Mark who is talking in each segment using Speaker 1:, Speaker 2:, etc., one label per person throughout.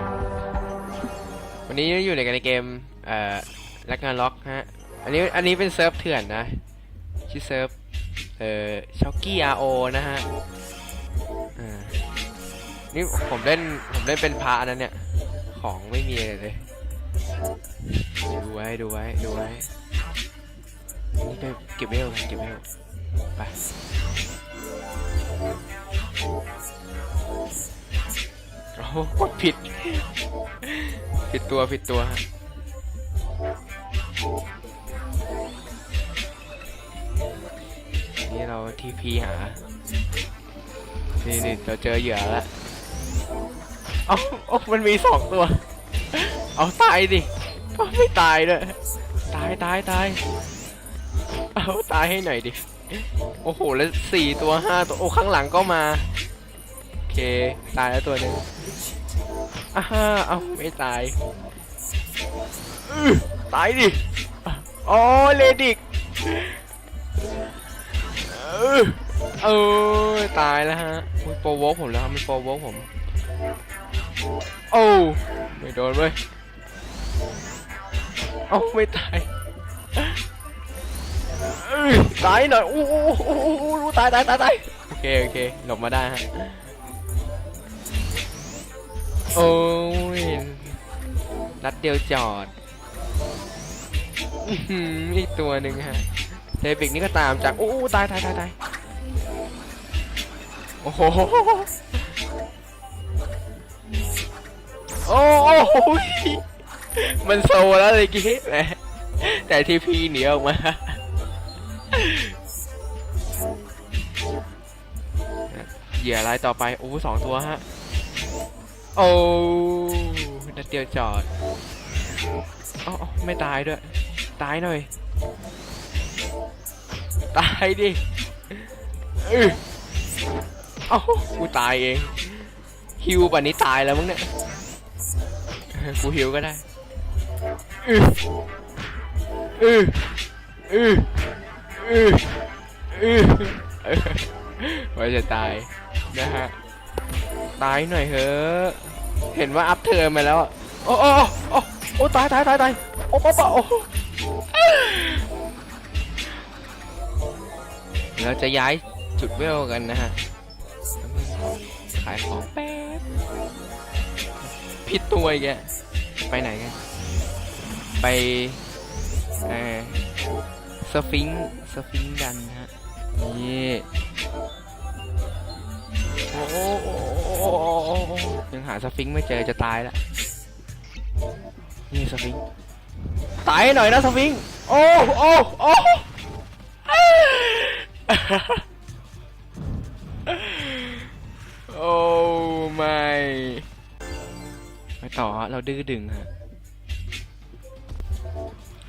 Speaker 1: ับวันนี้อยู่ในกันในเกม เอ่อลักงานล็อกฮะ อันนี้อันนี้เป็นเซิร์ฟเถื่อนนะ ชื่อเซิร์ฟ เอ่อช็อกกี้อาโอนะฮะอ่านี่ผมเล่นผมเล่นเป็นพระอันนั้นเนี่ย ของไม่มีอะไรเลยดูไว้ดูไว้ดูไว้นี่ไปเก็บเวลกันเก็บเวลไป โอ้กดผิด ผิดตัวผิดตัวนี่เราทีพีหา นี่นี่เราเจอเหยื่อแล้วเอาเอามันมีสองตัว เอาตายดิไม่ตายด้วย ตายตายตาย เอาตายให้หน่อยดิ โอ้โห แล้วสี่ตัวห้าตัว โอ้ข้างหลังก็มา เค ตายแล้วตัวหนึ่งอ่าฮะเอาไม่ตายอื้อตายดิอ๋อเลดิกเออเออตายแล้วฮะมันโปรโวกผมแล้วครับมันโปรโวกผมโอ้ไม่โดนเว้ยเอ้าไม่ตายเอ้ยตายหน่อยโอ้โหโอ้โหโอ้โหโอ้โหตายตายตายตายโอเคโอเคหลบมาได้ฮะ โอ้ย นัดเดียวจอดอีกตัวหนึ่งฮะเดบิกนี่ก็ตามจาก โอ้ตายตายตายตายโอ้โห โอ้โหมันโซแล้วเลยกี้แหมแต่ที่พี่หนีออกมาเหยื่ออะไรต่อไป โอ้สองตัวฮะ โอ้นัดเดียวจอดอ๋อไม่ตายด้วย ตายหน่อย ตายดิเออเอ้ากูตายเอง ฮิวป่านนี้ตายแล้วมั้งเนี่ย กูฮิวก็ได้อืออืออืออืออือว่จะตายนะฮะ ตายหน่อยเถอะเห็นว่าอัพเทอร์มาแล้วโอ้โอ้โอ้โอ้ตายตายตายตายโอ้โอ้โอ้เราจะย้ายจุดเวลกันนะฮะขายของแป๊บผิดตัวอีกอะไปไหนกันไปเออสฟิงค์สฟิงค์ดันฮะนี่โอ้โห ยังหาสฟิงค์ไม่เจอจะตายละนี่สฟิงค์ตายหน่อยนะสฟิงค์โอ้โอ้โอ้โอ้ไม่ไปต่อฮะเราดื้อดึงฮะ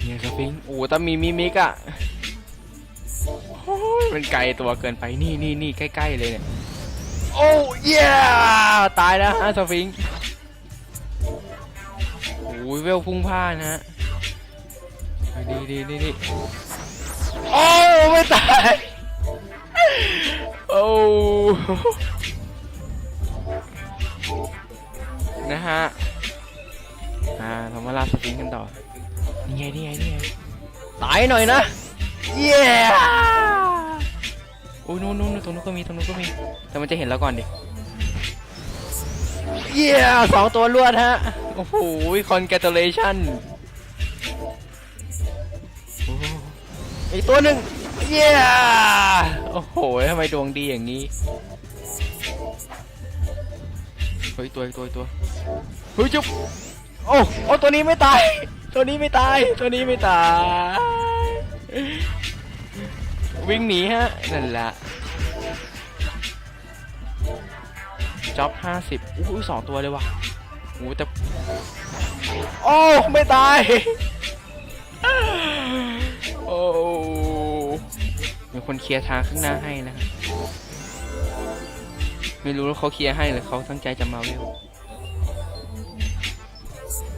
Speaker 1: เนี่ยสฟิงค์โอ้แต่มีมิมิกอะมันไกลตัวเกินไปนี่นี่นี่ใกล้ๆเลยเนี่ย โอ้เยตายแล้วฮะสฟิงค์โอ้ยเวลพุ่งพ่านฮะดีดีดีดีโอ้ไม่ตายโอ้นะฮะอ่าเรามาลาสฟิงค์กันต่อนี่ไงนี่ไงนี่ไงตายหน่อยนะเย้ อ้ยนู่นนู่นตรงนู้นก็มีตรงนู้นก็มี แต่มันจะเห็นแล้วก่อนดิ เย้สองตัวรวดฮะ โอ้โหคอนแกตเลชันอีกตัวหนึ่งเย้โอ้โหทำไมดวงดีอย่างนี้เฮ้ยตัวอีกตัวอีกตัวเฮ้ยจุ๊บโอ้โอ้ตัวนี้ไม่ตาย ตัวนี้ไม่ตาย ตัวนี้ไม่ตาย วิ่งหนีฮะ นั่นแหละจ็อบห้าสิบอู้สองตัวเลยว่ะโอ้แต่ โอ้ ไม่ตาย โอ้มีคนเคลียร์ทางข้างหน้าให้นะครับไม่รู้ว่าเขาเคลียร์ให้หรือเขาตั้งใจจะมาเวล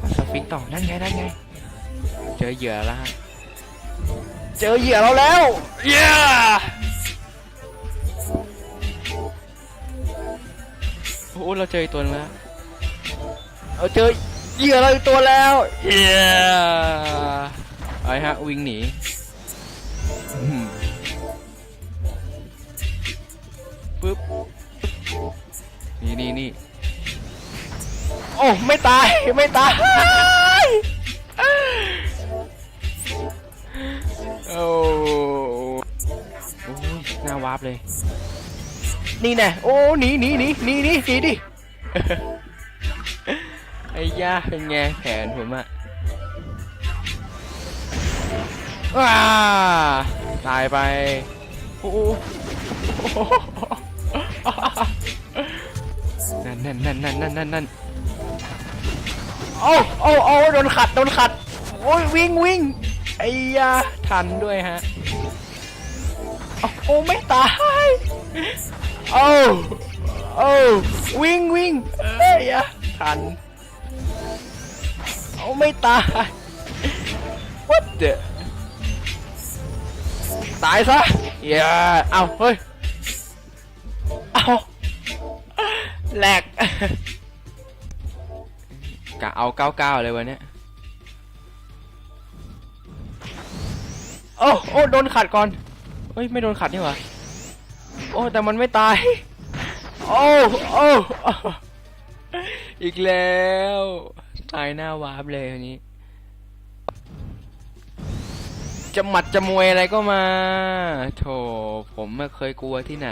Speaker 1: มาสฟิงค์ต่อ นั่นไง นั่นไง เจอเหยื่อแล้วฮะ เจอเหยื่อเราแล้วเย้โอ้โหเราเจออีกตัวนึงแล้วเอาเจอเหยื่อเราอีกตัวแล้วเย้ไอ้ฮะวิ่งหนีอืมปึ๊บนี่นี่นี่โอ้ไม่ตายไม่ตาย โอ้โอ้ยหน้าวาร์ปเลย นี่แน่โอ้หนีหนีหนีหนีหนีหนีดิไอ้ย่าเป็นไงแผนผมอะว้าตายไปโอ้โหนั่นนั่นนั่นนั่นนั่นนั่นนั่นโอ้โอ้โอ้โดนขัดโดนขัดโอ้ยวิ่งวิ่ง ไอ้ยาทันด้วยฮะโอ้ไม่ตายโอ้โอ้วิ่งวิ่งเอ้ยะทันเอาไม่ตาย what the ตายซะอย่าเอาเฮ้ยเอาแหลกกะเอาเก้าเก้าเลยวันเนี้ อ้โอ้โดนขัดก่อนเฮ้ยไม่โดนขัดนี่หว่าโอ้แต่มันไม่ตายโอ้โอ้อีกแล้วตายหน้าวาร์ปเลยวันนี้ จะหมัดจะมวยอะไรก็มาโถผมไม่เคยกลัวที่ไหน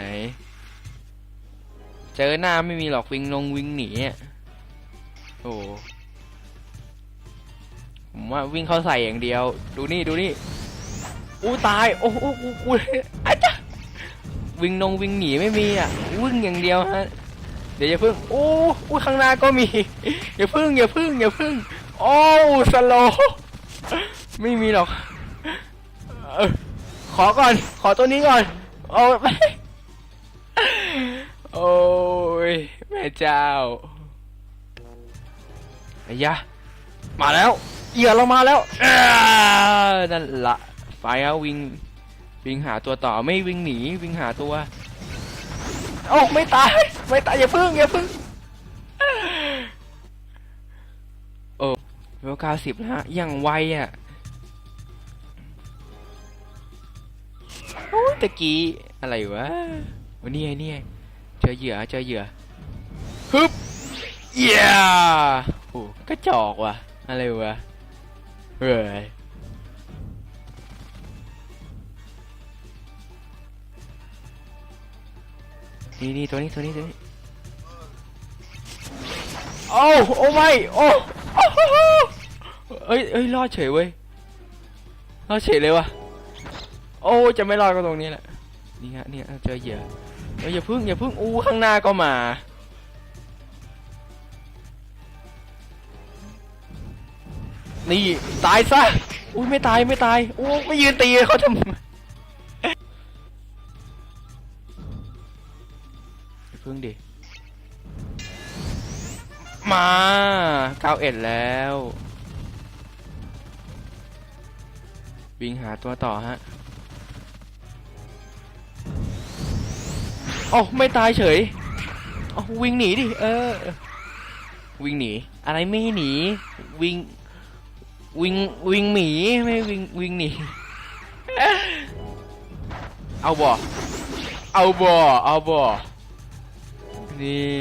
Speaker 1: เจอหน้าไม่มีหรอกวิ่งลงวิ่งหนีโอะโถผมว่าวิ่งเข้าใส่อย่างเดียว ดูนี่ดูนี่ อู้ตายโอ้โหกูกูอาจ้ะวิ่งลงวิ่งหนีไม่มีอะวิ่งอย่างเดียวฮะเดี๋ยวอย่าพึ่งโอ้อู้ข้างหน้าก็มีอย่าพึ่งอย่าพึ่งอย่าพึ่งโอ้สโลไม่มีหรอกออขอก่อน ขอตัวนี้ก่อนโอ้ไม่โอ้ยแม่เจ้าไอ้ยะมาแล้วเหยื่อเรามาแล้วนั่นละ ไฟเอาวิ่งวิ่งหาตัวต่อไม่วิ่งหนีวิ่งหาตัวโอ้ไม่ตาย ไม่ตาย อย่าพึ่งอย่าพึ่งโอ้เวลเก้าสิบแล้วฮะอย่างไวอะโอ้ยตะกี้อะไรวะวันนี้ไงนี่ไงเจอเหยื่อเจอเหยื่อฮึบเย้โอ้กระจอกว่ะอะไรวะเฮ้ย นี่นี่ตัวนี้ตัวนี้ตัวนี้โอ้โอ้ไม่โอ้โอ้โหเอ้ยเอ้ยรอดเฉยเว้ยรอดเฉยเลยวะโอ้จะไม่รอดก็ตรงนี้แหละนี่ฮะเนี่ยเจอเหยื่อเอ้ยอย่าพึ่งอย่าพึ่งอู้ข้างหน้าก็มานี่ตายซะอุ้ยไม่ตายไม่ตายโอ้ไม่ยืนตีเขาทำ พึ่งดิ มาเก้าเอ็ดแล้ว วิ่งหาตัวต่อฮะโอ้ไม่ตายเฉยโอ้วิ่งหนีดิ เออ วิ่งหนี อะไรไม่หนี วิ่ง วิ่ง วิ่งหนีไม่วิ่ง วิ่งหนี เอาบ่ เอาบ่ เอาบ่ นี่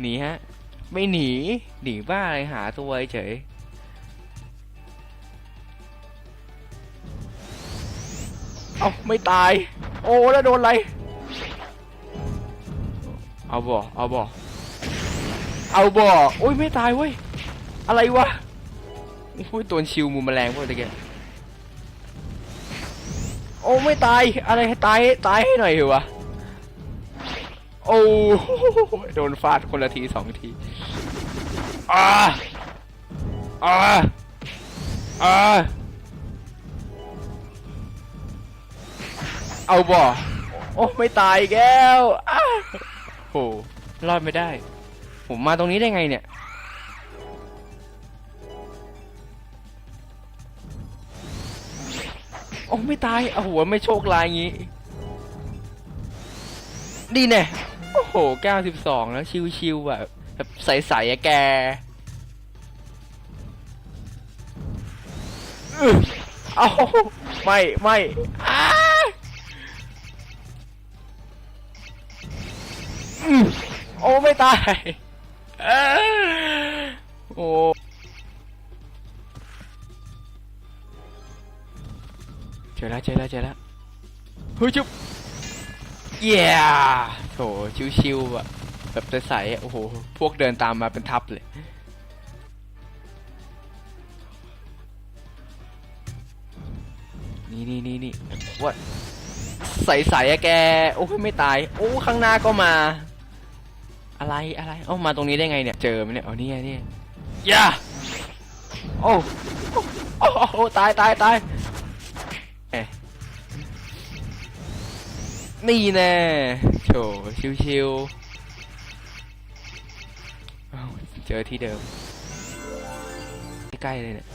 Speaker 1: หนีฮะ ไม่หนี หนีบ้าอะไรหาตัวเฉยเอาไม่ตาย โอ้แล้วโดนอะไร เอาบ่เอาบ่เอาบ่โอ้ยไม่ตายเว้ย อะไรวะโอ้ยตัวชิวมูแมลงพวกตะเกียบโอ้ไม่ตาย อะไรให้ตายตายให้หน่อยเถอวะ อ้โดนฟาดคนละทีสองทีอ่าอ่าอ่าเอาบ่โอ้ไม่ตายอีกแล้วอ้าโหรอดไม่ได้ ผมมาตรงนี้ได้ไงเนี่ยโอ้ไม่ตายโอ้โหไม่โชคลายงี้ดีแน่ โอ้โห92แล้วชิวๆแบบแบบใสๆอะแกอื้อเอาไม่ไม่อ้าอื้อโอ้ไม่ตายอ้าโอ้เจอแล้วเจอแล้วเจอแล้วเฮ้ยจุ๊บ เย้โถชิวๆอะแบบใสๆโอ้โห พวกเดินตามมาเป็นทับเลย นี่นี่นี่นี่ว่าใสๆอะแก โอ้ยไม่ตาย โอ้ ข้างหน้าก็มา อะไรอะไรเอ้ามาตรงนี้ได้ไงเนี่ย เจอไหมเนี่ยเอานี่ไงนี่ย่าโอ้โอ้โอ้โอ้ตายตายตาย นี่แน่โถชิวๆเอ้าเจอที่เดิม ใกล้เลยเนี่ย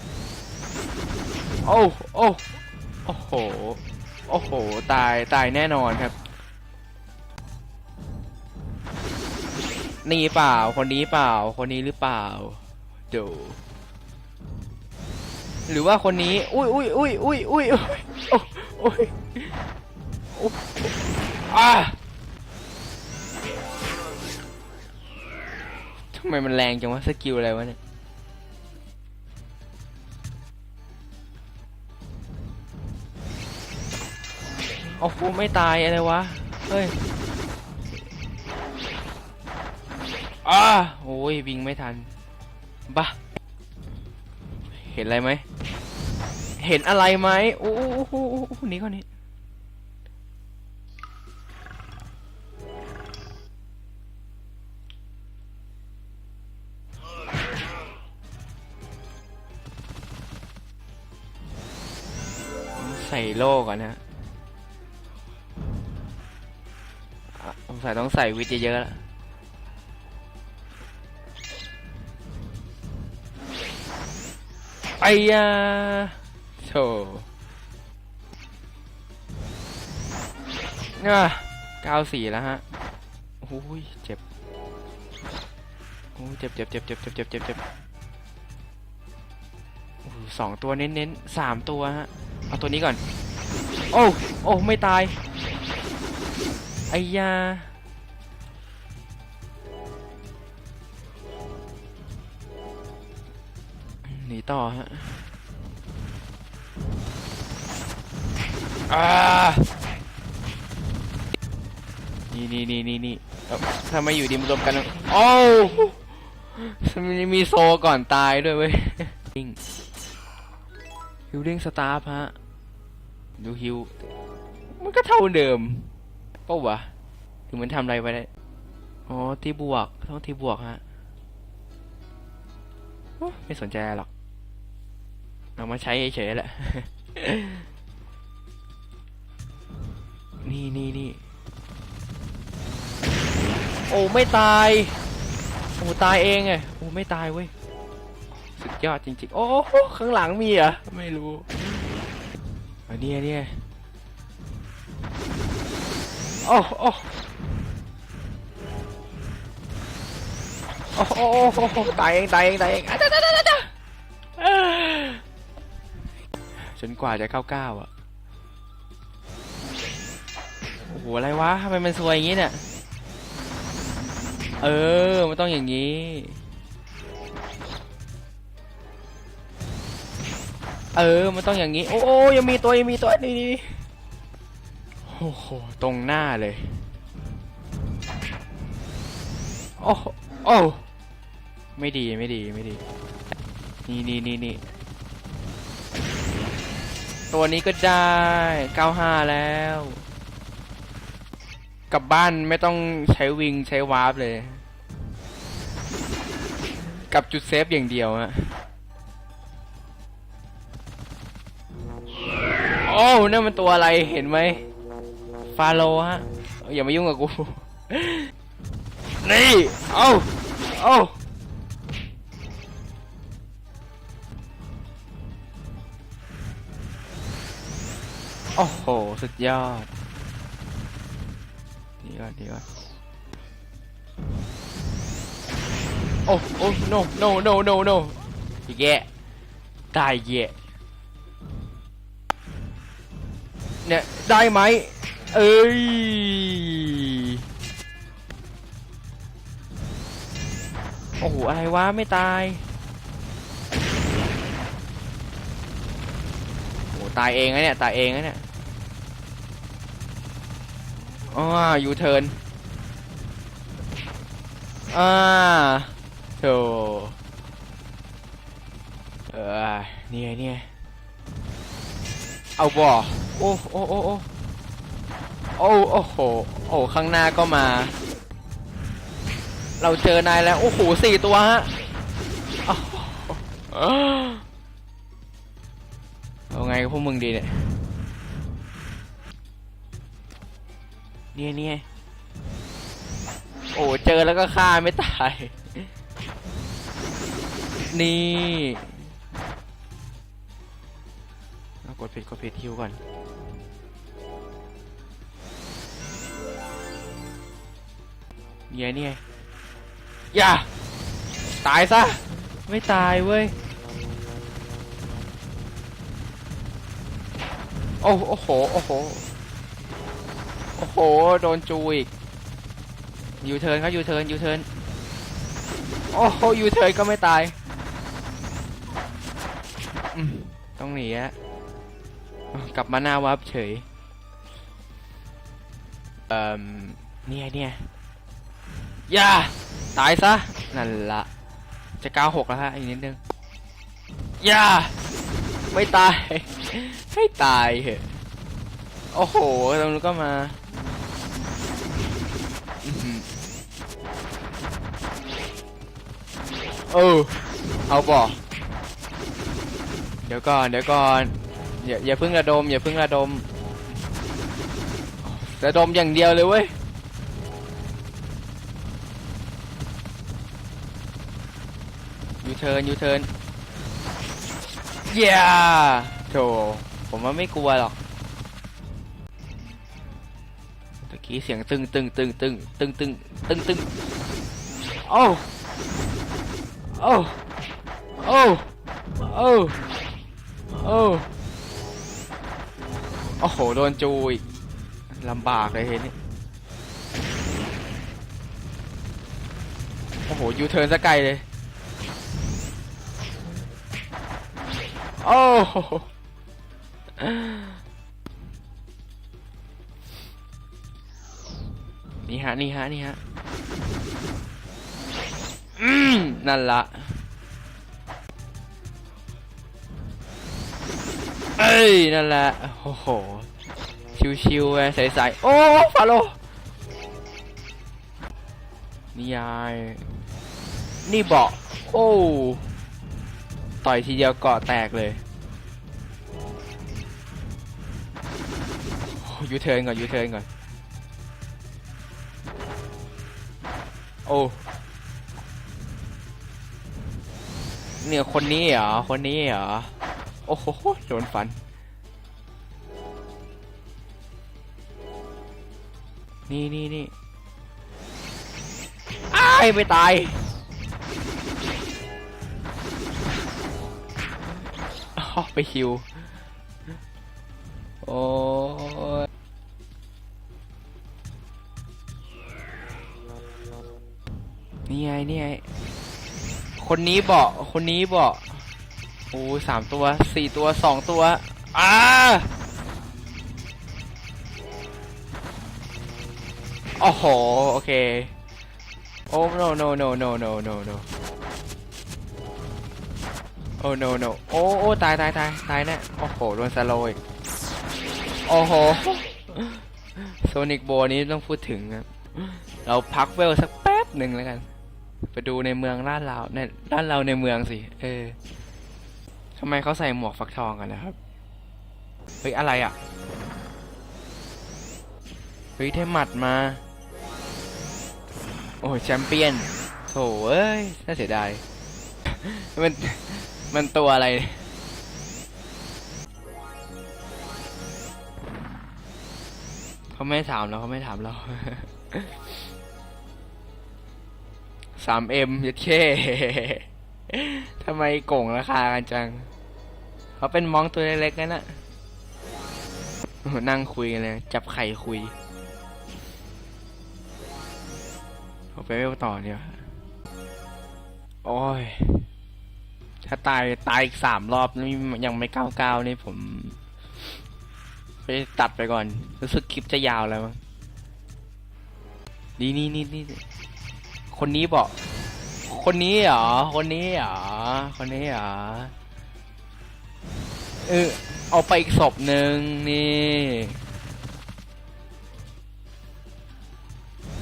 Speaker 1: โอ้โอ้โอ้โห โอ้โห ตาย ตายแน่นอนครับ นี่เปล่า คนนี้เปล่า คนนี้หรือเปล่าเดี๋ยวหรือว่าคนนี้ อุ้ยอุ้ยอุ้ยอุ้ยอุ้ยอุ้ย อ้โอ้ยโอ้อ่าทำไมมันแรงจังวะสกิลอะไรวะเนี่ย โอ้โหไม่ตายอะไรวะ เฮ้ยอ้าโอ้ยวิ่งไม่ทันบ้าเห็นอะไรไหม เห็นอะไรไหมโอ้โหโอ้โหโอ้โหหนี่ก่อนนี่ ใส่โล่ก่อนนะสงสัยต้องใส่วิทย์เยอะๆล้วไอ้ยาโธ่เนี่ยเก้าสี่แล้วฮะโอ้ยเจ็บโอ้ยเจ็บเจ็บเจ็บเจ็บเจ็บเจ็บเจ็บสองตัวเน้นๆสามตัวฮะ เอาตัวนี้ก่อน โอ้ โอ้ ไม่ตาย ไอ้ยา หนีต่อฮะอ่านี่นี่นี่นี่นี่ถ้าทำไมอยู่ดีมารวมกัน โอ้วมันมีโซก่อนตายด้วยเว้ย ฮิวฮิวลิงสตาร์ฮะ ดูฮิว มันก็เท่าเดิมเป้าวะถึงมันทำอะไรไปได้ อ๋อ ที่บวก ต้องที่บวกฮะ ไม่สนใจหรอก เอามาใช้เฉยๆแหละ นี่นี่นี่ โอ้ ไม่ตาย โอ้ ตายเองไงโอ้ ไม่ตายเว้ย สุดยอดจริงๆ โอ้ข้างหลังมีเหรอ ไม่รู้ อันนี้อันนี้โอ้โอ้โอ้โอ้ตายเองตายเองตายเองอะจ้าจ้าจ้าจ้าจนกว่าจะเข้าเก้าอะ โอ้โห อะไรวะทำไมมันสวยอย่างนี้เนี่ย เออ มันต้องอย่างนี้ เออ มันต้องอย่างนี้ โอ้โอยังมีตัวยังมีตัวนี่นี่โอ้โห ตรงหน้าเลย โอ้โอ้ไม่ดีไม่ดีไม่ดี นี่นี่นี่นี่ตัวนี้ก็ได้ 95 แล้ว กลับบ้านไม่ต้องใช้วิงใช้วาร์ปเลย กับจุดเซฟอย่างเดียวฮะ โอ้นั่นมันตัวอะไรเห็นไหมฟาโลฮะอย่ามายุ่งกับกู นี่เอ้าเอ้าโอ้โห สุดยอด ดีก่อนดีก่อนโอ้โอ้ no no no no no อีกแย่ตายแย่ เนี่ย ได้ไหมเอ้ยโอ้โหอะไรวะไม่ตายโอ้ตายเองนะเนี่ย ตายเองนะเนี่ยอ๋อยูเทิร์นอ่าโธ่เออเนี่ยเนี่ยเอาบ่ โอ้โอ้โอ้โอ้โอ้โอ้โหโอ้ข้างหน้าก็มา เราเจอนายแล้ว โอ้โหสี่ตัวฮะเอาไงกับพวกมึงดีเนี่ยเนี่ยเนี่ยโอ้เจอแล้วก็ฆ่าไม่ตาย นี่กดผิดกดผิดฮิวก่อน นี่ยเนี่ยอย่า ตายซะ ไม่ตายเว้ยโอ้โอ้โห โอ้โห โอ้โห โดนจูอีก ยูเทิร์นครับยูเทิร์นยูเทิร์น โอ้โห ยูเทิร์นก็ไม่ตายอืมต้องหนีอะกลับมาหน้าวับเฉย เอ่อเนี่ยเนี่ย อย่าตายซะ นั่นละ จะก้าวหกแล้วฮะ อีกนิดนึง อย่า ไม่ตาย ให้ตายเหอะโอ้โหตรงนู้นก็มาเออเอาบ่เดี๋ยวก่อน เดี๋ยวก่อน อย่าอย่าเพิ่งระดม อย่าเพิ่งระดม ระดมอย่างเดียวเลยเว้ย เทิร์นยูเทิร์นเย้โถผมว่าไม่กลัวหรอกตะกี้เสียงตึงตึงตึงตึงตึงตึงตึงตึงโอ้โอ้โอ้โอ้โอ้โอ้โหโดนจูอีกลำบากเลยเห็นนี่โอ้โหยูเทิร์นสกไกลเลย โอ้นี่ฮะ นี่ฮะ นี่ฮะ อืม นั่นละ เอ้ย นั่นแหละ โอ้โห ชิวๆไงใสๆ โอ้ฟาโลนี่ยาย นี่เบาะโอ้ ต่อยทีเดียวเกาะแตกเลยยูเทิร์นก่อนยูเทิร์นก่อน โอ้เนี่ยคนนี้เหรอ คนนี้เหรอ โอ้โหโดนฟัน นี่นี่นี่ไอ้ไม่ตาย อ๋อไปคิว โอ้ยนี่ไงนี่ไง คนนี้เบาคนนี้เบาโอ้สามตัวสี่ตัวสองตัวอ้าโอ้โห โอเค โอ้ no no no no no no no โอ้ no no โอ้โอ้ตายตายตายตายแน่โอ้โหโดนสโลอีก โอ้โหโซนิกโบนี้ต้องพูดถึงครับเราพักเวลสักแป๊บหนึ่งแล้วกัน ไปดูในเมืองด้านเราในด้านเราในเมืองสิ เออทำไมเขาใส่หมวกฟักทองกันนะครับ เฮ้ย อะไรอะ เฮ้ยเทมัดมา โอ้แชมเปี้ยนโถเอ้ย น่าเสียดายมัน มันตัวอะไร เขาไม่ถามเราเขาไม่ถามเราสามเอ็มยัดเคทำไมโก่งราคากันจัง เขาเป็นมองตัวเล็กๆนั่นน่ะนั่งคุยกันเลย จับไข่คุยเอาไปเวลต่อเนี่ยโอ้ย ถ้าตายตายอีกสามรอบนี่ยังไม่เก้าเก้านี่ผมไปตัดไปก่อน รู้สึกคลิปจะยาวแล้วมั้งนี่นี่นี่นี่คนนี้บอก คนนี้เหรอ คนนี้เหรอ คนนี้เหรอ เออ เอาไปอีกศพหนึ่งนี่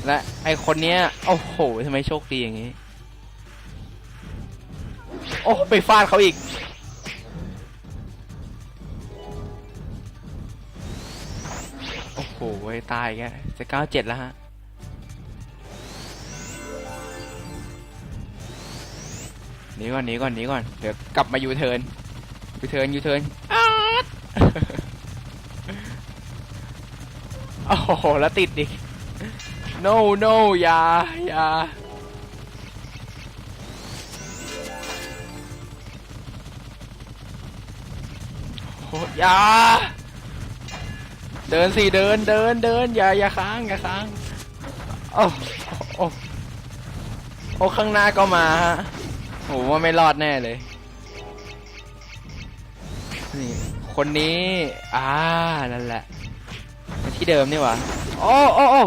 Speaker 1: และไอคนเนี้ย โอ้โหทำไมโชคดีอย่างนี้ โอ้ไปฟาดเขาอีก โอ้โหตายแกจะเก้าเจ็ดแล้วฮะหนีก่อนหนีก่อนหนีก่อน เดี๋ยวกลับมายูเทิร์นยูเทิร์นยูเทิร์นอาดโอ้โห แล้วติดอีก no no อย่าอย่า อย่า เดินสิเดินเดินเดินอย่าอย่าค้างอย่าค้างโอ้โอ้โอ้ข้างหน้าก็มาฮะโหว่าไม่รอดแน่เลยนี่คนนี้อ่านั่นแหละที่เดิมนี่หวะโอ้โอ้โอ้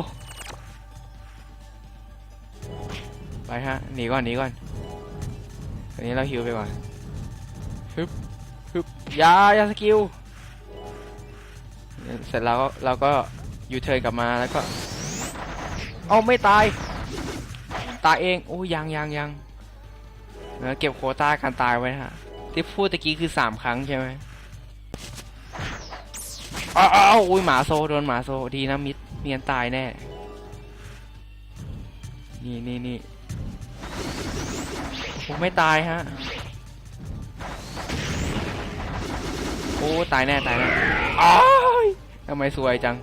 Speaker 1: ไปฮะหนีก่อนหนีก่อนตอนนี้เราฮิวไปก่อนฮึบฮึบอยาอยาสกิล เสร็จแล้วก็เราก็ยูเทิร์นกลับมาแล้วก็ เอาไม่ตาย ตายเองโอ้ยังยังยังเออเก็บโควต้าการตายไว้ฮะที่พูดตะกี้คือสามครั้งใช่ไหมอ้าวอ้าวอุ้ยหมาโซโดนหมาโซดีนะมิดเนียนตายแน่ นี่นี่นี่ผมไม่ตายฮะ โอ้ ตายแน่ ตายแน่อ้าย ทำไมสวยจัง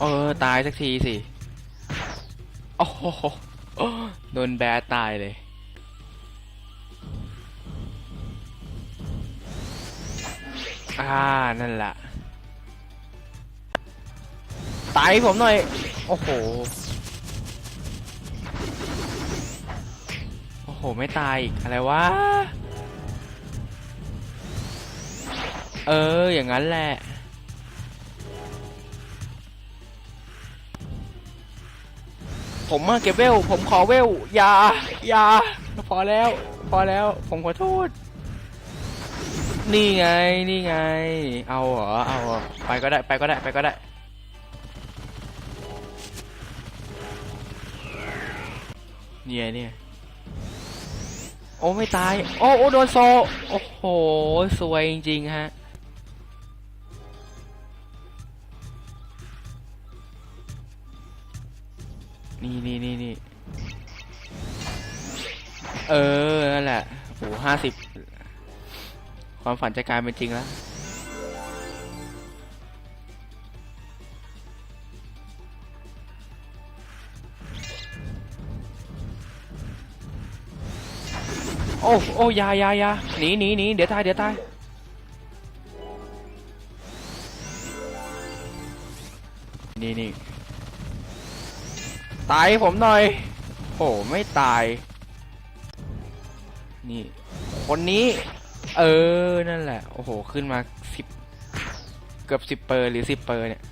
Speaker 1: เออ ตายสักทีสิ โอ้โห โดนแบดตายเลย อ่า นั่นแหละตายให้ผมหน่อย โอ้โห โอ้โห ไม่ตายอีก อะไรวะ เออ อย่างนั้นแหละ ผมมาเก็บเวล ผมขอเวล อย่า อย่า พอแล้ว พอแล้ว ผมขอโทษ นี่ไง นี่ไง เอาเหรอ เอาเหรอ ไปก็ได้ ไปก็ได้ ไปก็ได้ เนี่ยเนี่ยโอ้ ไม่ตาย โอ้โอ้โดนโซ โอ้โห สวยจริงๆฮะ นี่นี่นี่นี่เออ นั่นแหละโอ้ห้าสิบ ความฝันจะกลายเป็นจริงแล้ว โอ้โอ้ยายายาหนีหนีหนีเดี๋ยวตายเดี๋ยวตายนี่นี่ตายให้ผมหน่อยโหไม่ตาย นี่ คนนี้ เออ นั่นแหละ โอ้โห ขึ้นมาสิบเกือบสิบเปอร์หรือสิบเปอร์เนี่ย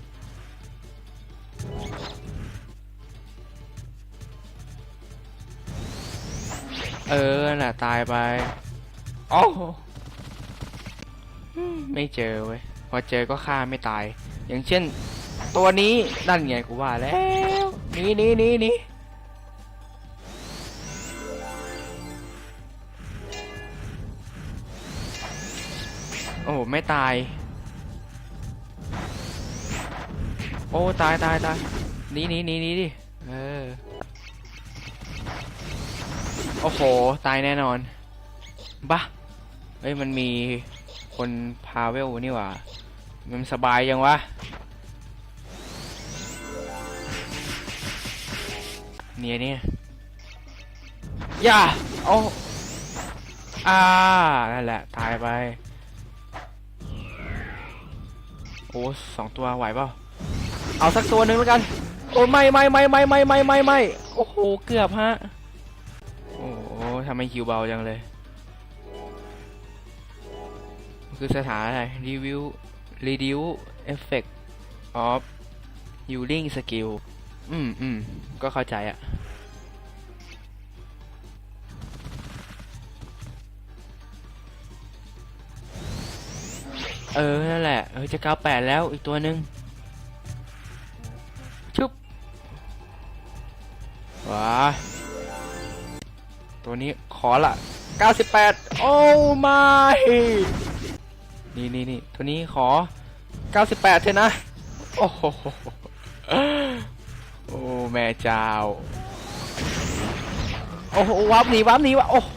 Speaker 1: เออ น่ะ ตายไปโอ้โหไม่เจอเว้ย พอเจอก็ฆ่าไม่ตาย อย่างเช่น ตัวนี้นั่นไงกูว่าแล้ว นี่นี่นี่นี่ อ้โหไม่ตาย โอ้ตายตายตายหนี่นี่นี่นี่ดิเออโอ้โหตายแน่นอนบ้าเอ้ยมันมีคนพาเวลนี่หว่า มันสบายยังวะ เนี่ยเนี่ยอย่าโอ้อ่านั่นแหละ ตายไป สองตัวไหวเปล่าเอาสักตัวหนึ่งแล้วกัน โอ้ไม่ไม่ไม่ไม่ไม่ไม่ไม่ไม่โอ้โหเกือบฮะโอ้โหทำไมคิวเบาจังเลยคือสถานอะไร review reduce effect of healing skill อืมอืมก็เข้าใจอะ เออ นั่นแหละ เออ จะเก้าแปดแล้วอีกตัวหนึ่งชุบว้าตัวนี้ขอละ98โอ้ไม่นี่นี่นี่ตัวนี้ขอ98เถอะนะ โอ้โหโอ้แม่เจ้า โอ้โหวับหนีวับหนีวะโอ้โห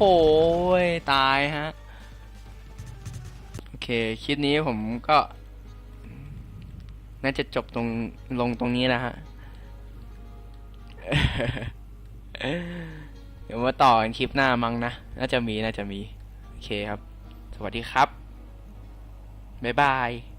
Speaker 1: ตายฮะ คลิปนี้ผมก็ น่าจะจบตรงลงตรงนี้นะฮะ เดี๋ยวมาต่อกันคลิปหน้ามั้งนะ น่าจะมีน่าจะมี โอเคครับ สวัสดีครับ บ๊ายบาย